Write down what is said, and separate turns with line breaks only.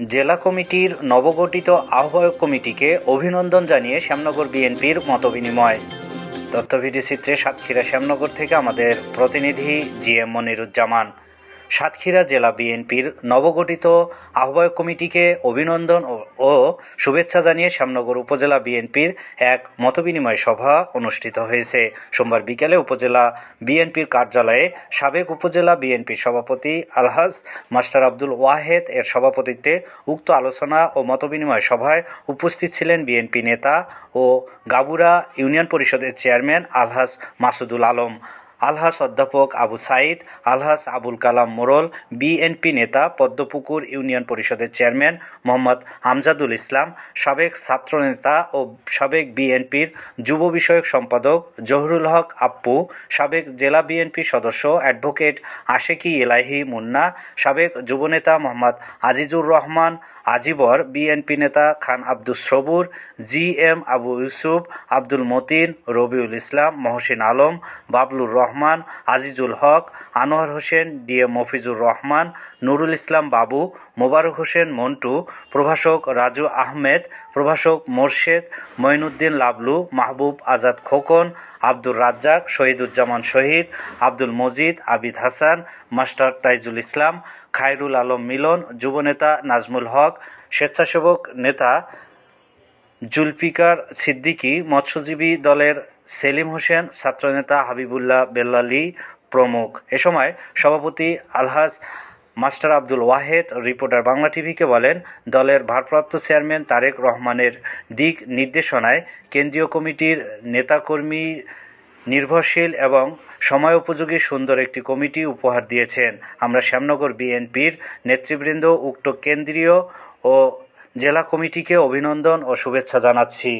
জেলা কমিটির নবগঠিত আহ্বায়ক কমিটিকে অভিনন্দন জানিয়ে শ্যামনগর বিএনপির মতবিনিময়। তথ্যভিডি চিত্রে সাতক্ষীরা শ্যামনগর থেকে আমাদের প্রতিনিধি জি এম মনিরুজ্জামান। সাতক্ষীরা জেলা বিএনপির নবগঠিত আহ্বায়ক কমিটিকে অভিনন্দন ও- শুভেচ্ছা জানিয়ে শ্যামনগর উপজেলা বিএনপির এক মতবিনিময় সভা অনুষ্ঠিত হয়েছে। সোমবার বিকেলে উপজেলা বিএনপির কার্যালয়ে সাবেক উপজেলা বিএনপির সভাপতি আলহাজ মাস্টার আব্দুল ওয়াহেদ এর সভাপতিত্বে উক্ত আলোচনা ও মতবিনিময় সভায় উপস্থিত ছিলেন বিএনপি নেতা ও গাবুরা ইউনিয়ন পরিষদের চেয়ারম্যান আলহাজ মাসুদুল আলম। আলহাস অধ্যাপক আবু সাইদ, আলহাস আবুল কালাম মোরল, বিএনপি নেতা পদ্মপুকুর ইউনিয়ন পরিষদের চেয়ারম্যান মোহাম্মদ আমজাদুল ইসলাম, সাবেক ছাত্রনেতা ও সাবেক বিএনপির যুব বিষয়ক সম্পাদক জহুরুল হক আপ্পু, সাবেক জেলা বিএনপি সদস্য অ্যাডভোকেট আশেকি এলাহি মুন্না, সাবেক যুবনেতা মোহাম্মদ আজিজুর রহমান, আজিবর বিএনপি নেতা Khan Abdus Sabur, G M Abu Yusuf, Abdul Matin, Rabiul Islam, Mohsin Alam, Bablur Rahman Azizul Haque, Anwar Hossain D M Mofizur Rahman, Nurul Islam Babu, Mobarak Hossain Montu, প্রভাষক রাজু আহমেদ, প্রভাষক Morshed, Moinuddin Lablu, Mahbub Azad Khokon, Abdur Razzak, Shahiduzzaman Shahid, Abdul Majid, Abid Hasan, master Taijul Islam, Khairul Alam Milon, যুবনেতা নাজমুল হক, স্বেচ্ছাসেবক নেতা জুলফিকার সিদ্দিকী মৎস্যজীবী দলের সেলিম হোসেন, ছাত্রনেতা হাবিবুল্লাহ বেল্লালি প্রমুখ। এ সময় সভাপতি আলহাজ মাস্টার আব্দুল ওয়াহেদ, রিপোর্টার বাংলা টিভিকে বলেন, দলের ভারপ্রাপ্ত চেয়ারম্যান তারেক রহমানের দিক নির্দেশনায় কেন্দ্রীয় কমিটির নেতাকর্মী নির্ভরশীল এবং সময় উপযোগী সুন্দর একটি কমিটি উপহার দিয়েছেন। আমরা শ্যামনগর বিএনপির নেতৃবৃন্দ, উক্ত কেন্দ্রীয় ও জেলা কমিটিকে অভিনন্দন ও শুভেচ্ছা জানাচ্ছি।